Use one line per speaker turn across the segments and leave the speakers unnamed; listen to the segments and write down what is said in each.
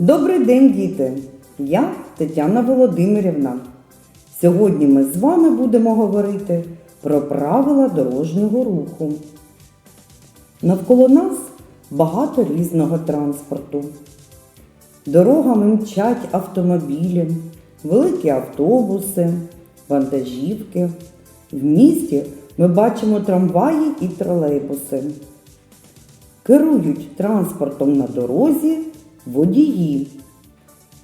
Добрий день, діти! Я Тетяна Володимирівна. Сьогодні ми з вами будемо говорити про правила дорожнього руху. Навколо нас багато різного транспорту. Дорогами мчать автомобілі, великі автобуси, вантажівки. В місті ми бачимо трамваї і тролейбуси. Керують транспортом на дорозі водії.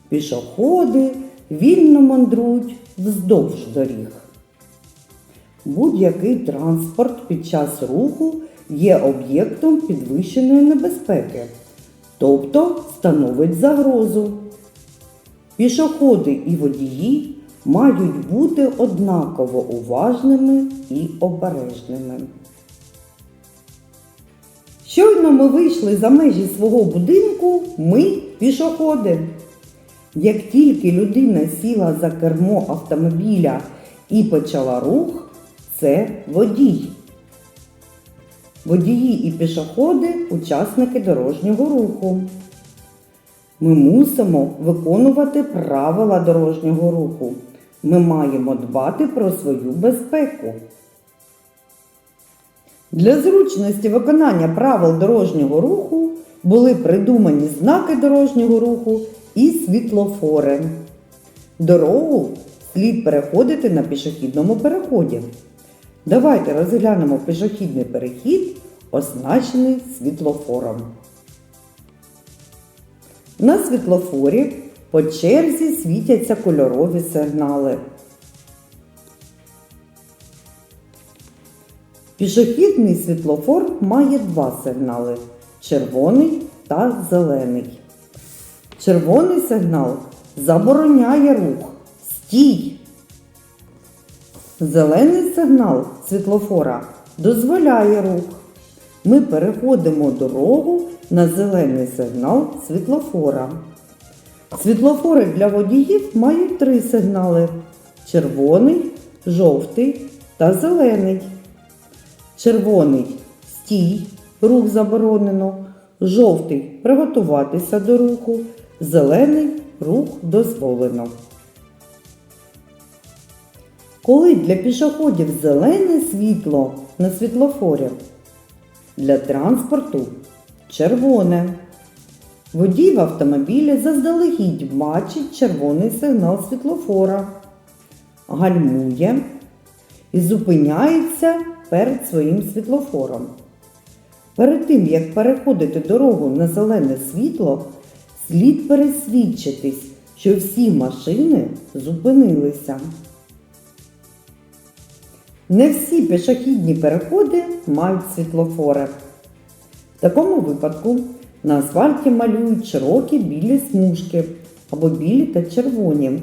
Пішоходи вільно мандрують вздовж доріг. Будь-який транспорт під час руху є об'єктом підвищеної небезпеки, тобто становить загрозу. Пішоходи і водії мають бути однаково уважними і обережними. Щойно ми вийшли за межі свого будинку, ми пішоходи. Як тільки людина сіла за кермо автомобіля і почала рух, це водій. Водії і пішоходи учасники дорожнього руху. Ми мусимо виконувати правила дорожнього руху. Ми маємо дбати про свою безпеку. Для зручності виконання правил дорожнього руху були придумані знаки дорожнього руху і світлофори. Дорогу слід переходити на пішохідному переході. Давайте розглянемо пішохідний перехід, означений світлофором. На світлофорі по черзі світяться кольорові сигнали. Пішохідний світлофор має два сигнали червоний та зелений. Червоний сигнал забороняє рух. Стій. Зелений сигнал світлофора дозволяє рух. Ми переходимо дорогу на зелений сигнал світлофора. Світлофори для водіїв мають три сигнали: червоний, жовтий та зелений. Червоний стій, рух заборонено. Жовтий приготуватися до руху. Зелений рух дозволено. Коли для пішоходів зелене світло на світлофорі, для транспорту червоне. Водій в автомобілі заздалегідь бачить червоний сигнал світлофора, гальмує і зупиняється перед своїм світлофором. Перед тим, як переходити дорогу на зелене світло, слід пересвідчитись, що всі машини зупинилися. Не всі пішохідні переходи мають світлофори. В такому випадку на асфальті малюють широкі білі смужки або білі та червоні.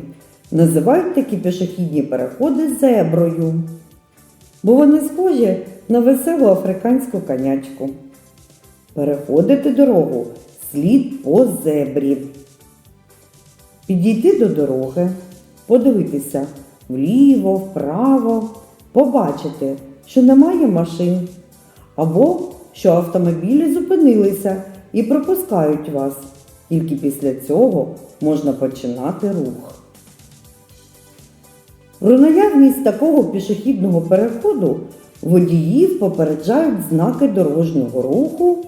Називають такі пішохідні переходи зеброю, бо вони схожі на веселу африканську конячку. Переходити дорогу слід по зебрі. Підійти до дороги, подивитися вліво, вправо, побачити, що немає машин, або що автомобілі зупинилися і пропускають вас. Тільки після цього можна починати рух. Про наявність такого пішохідного переходу водіїв попереджають знаки дорожнього руху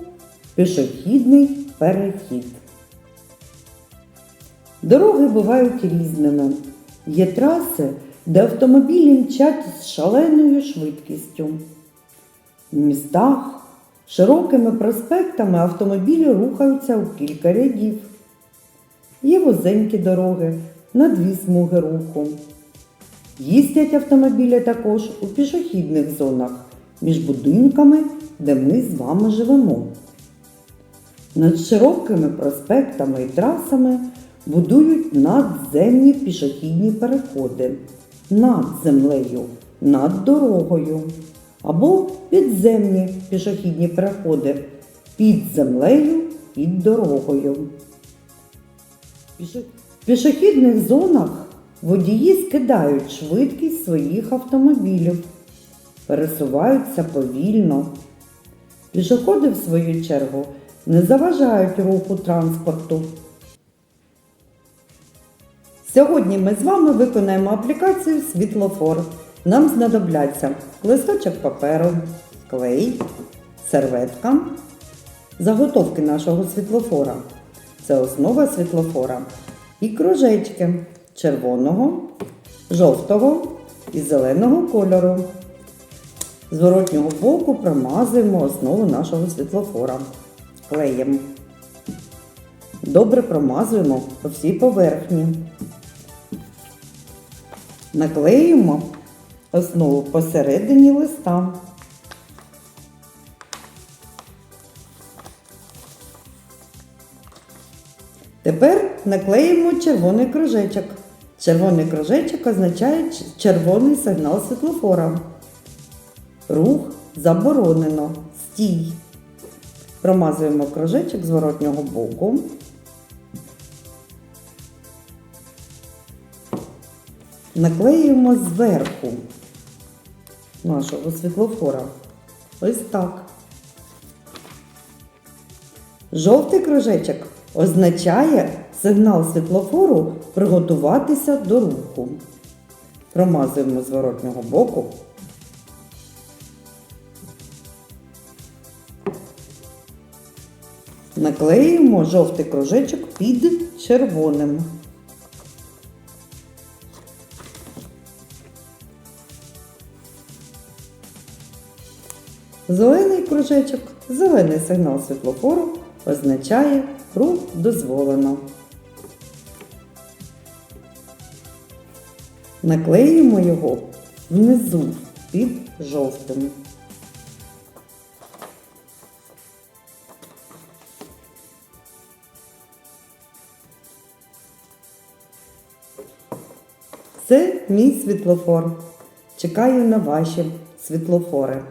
пішохідний перехід. Дороги бувають різними. Є траси, де автомобілі мчать з шаленою швидкістю. В містах широкими проспектами автомобілі рухаються у кілька рядів. Є вузенькі дороги на дві смуги руху. Їздять автомобілі також у пішохідних зонах між будинками, де ми з вами живемо. Над широкими проспектами і трасами будують надземні пішохідні переходи над землею, над дорогою або підземні пішохідні переходи під землею під дорогою. В пішохідних зонах водії скидають швидкість своїх автомобілів, пересуваються повільно. Пішоходи, в свою чергу, не заважають руху транспорту. Сьогодні ми з вами виконаємо аплікацію світлофор. Нам знадобляться листочок паперу, клей, серветка, заготовки нашого світлофора. Це основа світлофора. І кружечки червоного, жовтого і зеленого кольору. З зворотнього боку промазуємо основу нашого світлофора клеєм. Добре промазуємо по всій поверхні. Наклеюємо основу посередині листа. Тепер наклеїмо червоний кружечок. Червоний кружечок означає червоний сигнал світлофора. Рух заборонено. Стій. Промазуємо кружечок з воротнього боку. Наклеюємо зверху нашого світлофора. Ось так. Жовтий кружечок означає сигнал світлофору приготуватися до руху. Промазуємо з воротнього боку. Наклеюємо жовтий кружечок під червоним. Зелений кружечок, зелений сигнал світлофору означає рух дозволено. Наклеїмо його внизу під жовтим. Це мій світлофор. Чекаю на ваші світлофори.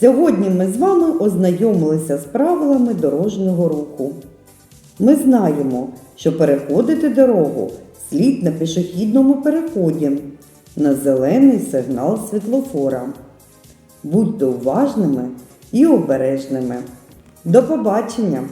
Сьогодні ми з вами ознайомилися з правилами дорожнього руху. Ми знаємо, що переходити дорогу слід на пішохідному переході на зелений сигнал світлофора. Будьте уважними і обережними. До побачення!